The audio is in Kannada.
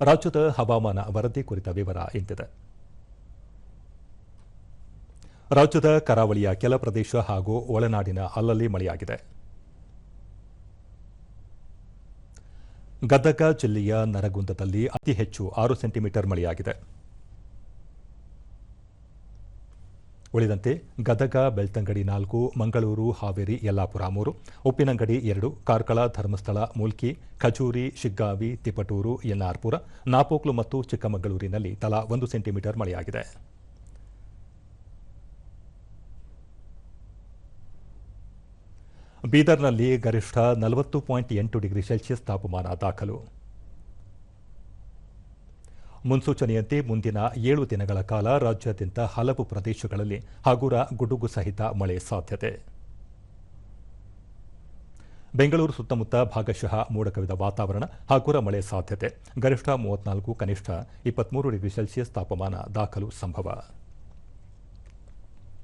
ರಾಜ್ಯದ ಹವಾಮಾನ ವರದಿ ಕುರಿತ ವಿವರ ಇಂತಿದೆ. ರಾಜ್ಯದ ಕರಾವಳಿಯ ಕೆಲ ಪ್ರದೇಶ ಹಾಗೂ ಒಳನಾಡಿನ ಅಲ್ಲಲ್ಲಿ ಮಳೆಯಾಗಿದೆ. ಗದಗ ಜಿಲ್ಲೆಯ ನರಗುಂದದಲ್ಲಿ ಅತಿ ಹೆಚ್ಚು ಆರು ಸೆಂಟಿಮೀಟರ್ ಮಳೆಯಾಗಿದೆ. ಉಳಿದಂತೆ ಗದಗ, ಬೆಳ್ತಂಗಡಿ ನಾಲ್ಕು, ಮಂಗಳೂರು, ಹಾವೇರಿ, ಯಲ್ಲಾಪುರ ಮೂರು, ಉಪ್ಪಿನಂಗಡಿ ಎರಡು, ಕಾರ್ಕಳ, ಧರ್ಮಸ್ಥಳ, ಮೂಲ್ಕಿ ಖಜೂರಿ ಶಿಗ್ಗಾವಿ, ತಿಪಟೂರು ಎನ್ಆರ್ಪುರ ನಾಪೋಕ್ಲು ಮತ್ತು ಚಿಕ್ಕಮಗಳೂರಿನಲ್ಲಿ ತಲಾ ಒಂದು ಸೆಂಟಿಮೀಟರ್ ಮಳೆಯಾಗಿದೆ. ಬೀದರ್ನಲ್ಲಿ ಗರಿಷ್ಠ ನಲವತ್ತು ಪಾಯಿಂಟ್ ಎಂಟು ಡಿಗ್ರಿ ಸೆಲ್ಸಿಯಸ್ ತಾಪಮಾನ ದಾಖಲು. ಮುನ್ಸೂಚನೆಯಂತೆ ಮುಂದಿನ ಏಳು ದಿನಗಳ ಕಾಲ ರಾಜ್ಯಾದ್ಯಂತ ಹಲವು ಪ್ರದೇಶಗಳಲ್ಲಿ ಹಗುರ ಗುಡುಗು ಸಹಿತ ಮಳೆ ಸಾಧ್ಯತೆ. ಬೆಂಗಳೂರು ಸುತ್ತಮುತ್ತ ಭಾಗಶಃ ಮೋಡಕವಿದ ವಾತಾವರಣ, ಹಗುರ ಮಳೆ ಸಾಧ್ಯತೆ. ಗರಿಷ್ಠ ಮೂವತ್ನಾಲ್ಕು, ಕನಿಷ್ಠ ಇಪ್ಪತ್ಮೂರು ಡಿಗ್ರಿ ಸೆಲ್ಸಿಯಸ್ ತಾಪಮಾನ ದಾಖಲು ಸಂಭವ.